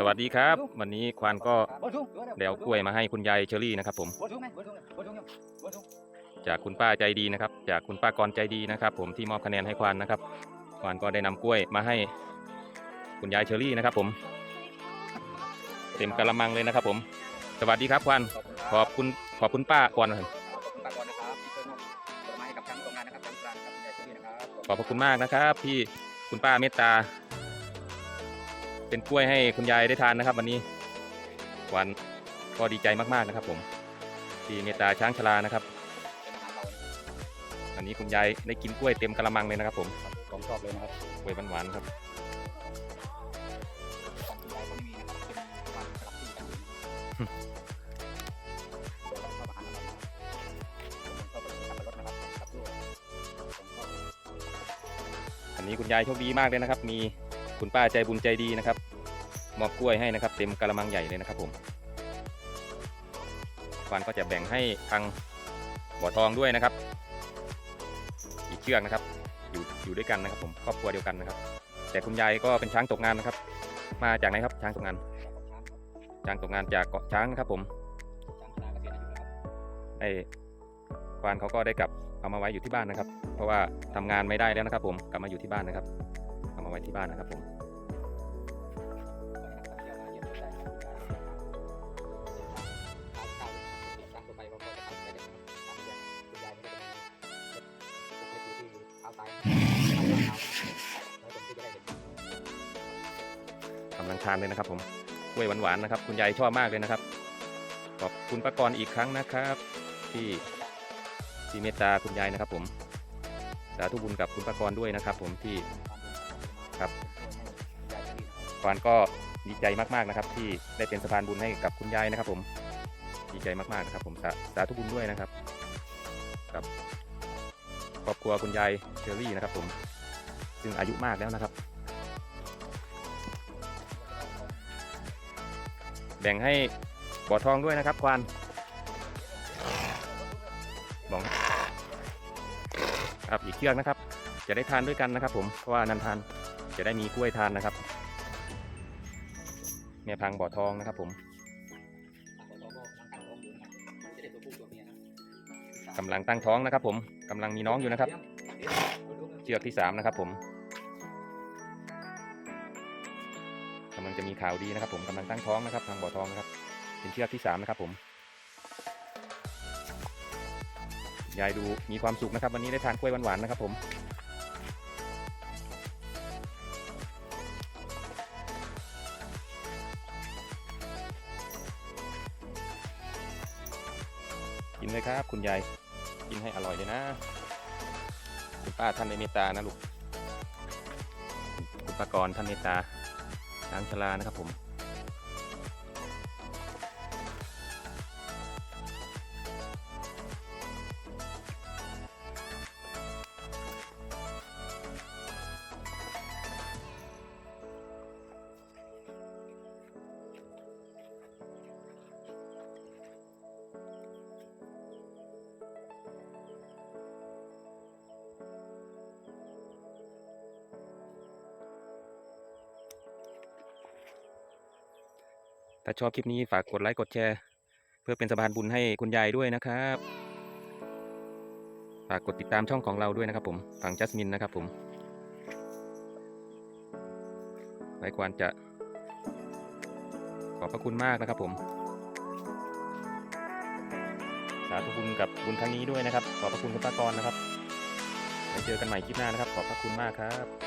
สวัสดีครับ วันนี้ควานก็เดี๋ยวกล้วยมาให้คุณยายเชอรี่นะครับ ผม จากคุณป้าใจดีนะครับ จากคุณป้ากรใจดีนะครับ ผมที่มอบคะแนนให้ควานนะครับ ควานก็ได้นำกล้วยมาให้คุณยายเชอรี่นะครับ ผม เต็มกระมังเลยนะครับ ผม สวัสดีครับควานขอบคุณขอบคุณป้าก่อนนะครับขอบคุณปากรนะครับที่ช่วยมอบผลไม้ให้กับทางโรงงานนะครับทางกลางนะครับคุณยายเชอรี่นะครับขอบพระคุณมากนะครับ ที่คุณป้าเมตตา เป็นกล้วยให้คุณยายได้ทานนะครับ วันนี้ควานก็ดีใจมากๆนะครับ ผมที่เมตตาช้างชรานะครับเป็นอาหารเราอันนี้คุณยายได้กินกล้วยเต็มกระมังเลยนะครับ ผมของชอบเลยนะครับกล้วยหวานๆครับของคุณยายก็ไม่มีนะครับเป็นความสลับที่กันอยู่เดี๋ยวเราเข้ามาหาเรานะครับผมชอบแบบขับรถนะครับขับด้วยผมชอบอันนี้คุณยายโชคดีมากเลยนะครับ มี คุณป้าใจบุญใจดีนะครับมอบกล้วยให้นะครับ เต็มกระมังใหญ่เลยนะครับผมควานก็จะแบ่งให้ทางบ่อทองด้วยนะครับ อีกเชือกนะครับ อยู่อยู่ด้วยกันนะครับ ผมครอบครัวเดียวกันนะครับ แต่คุณยายก็เป็นช้างตกงานนะครับ มาจากไหนครับช้างตกงาน ช้างตกงานจากเกาะช้างนะครับ ผมไอ้ควานเขาก็ได้กลับเอามาไว้อยู่ที่บ้านนะครับ เพราะว่าทำงานไม่ได้แล้วนะครับ ผมกลับมาอยู่ที่บ้านนะครับ มาไว้ที่บ้านนะครับผมกำลังทานเลยนะครับผมกล้วยหวานๆนะครับ คุณยายชอบมากเลยนะครับ ขอบคุณป้ากรอีกครั้งนะครับ ที่ที่เมตตาคุณยายนะครับผมสาธุบุญกับคุณป้ากรด้วยนะครับ ผมที่ ครับควานก็ดีใจมากๆนะครับ ที่ได้เป็นสะพานบุญให้กับคุณยายนะครับ ผมดีใจมากๆนะครับ ผมสาสาธุบุญด้วยนะครับกับครอบครัวคุณยายเชอรี่นะครับ ผมซึ่งอายุมากแล้วนะครับ แบ่งให้บ่อทองด้วยนะครับควานบอกครับอีกเชือกนะครับ จะได้ทานด้วยกันนะครับ ผมเพราะว่านันทาน จะได้มีกล้วยทานนะครับแม่พังบ่อทองนะครับผมกำลังตั้งท้องนะครับ ผมกำลังมีน้องอยู่นะครับ เชือกที่สามนะครับผมกำลังจะมีข่าวดีนะครับ ผมกำลังตั้งท้องนะครับทางบ่อทองนะครับ เป็นเชือกที่สามนะครับผมยายดูมีความสุขนะครับ วันนี้ได้ทานกล้วยหวานๆนะครับผม กินเลยครับ คุณยาย กินให้อร่อยเลยนะคุณป้าท่านในเมตตานะลูกคุณป้ากรท่านเมตตาช้างชลานะครับผม ถ้าชอบคลิปนี้ฝากกดไลค์กดแชร์ เพื่อเป็นสะพานบุญให้คุณยายด้วยนะครับ ฝากกดติดตามช่องของเราด้วยนะครับผมฝั่งจัสมินนะครับผมไว้ควรจะขอบพระคุณมากนะครับผม สาธุบุญกับบุญครั้งนี้ด้วยนะครับ ขอบพระคุณคุณป้ากรนะครับไว้เจอกันใหม่คลิปหน้านะครับ ขอบพระคุณมากครับ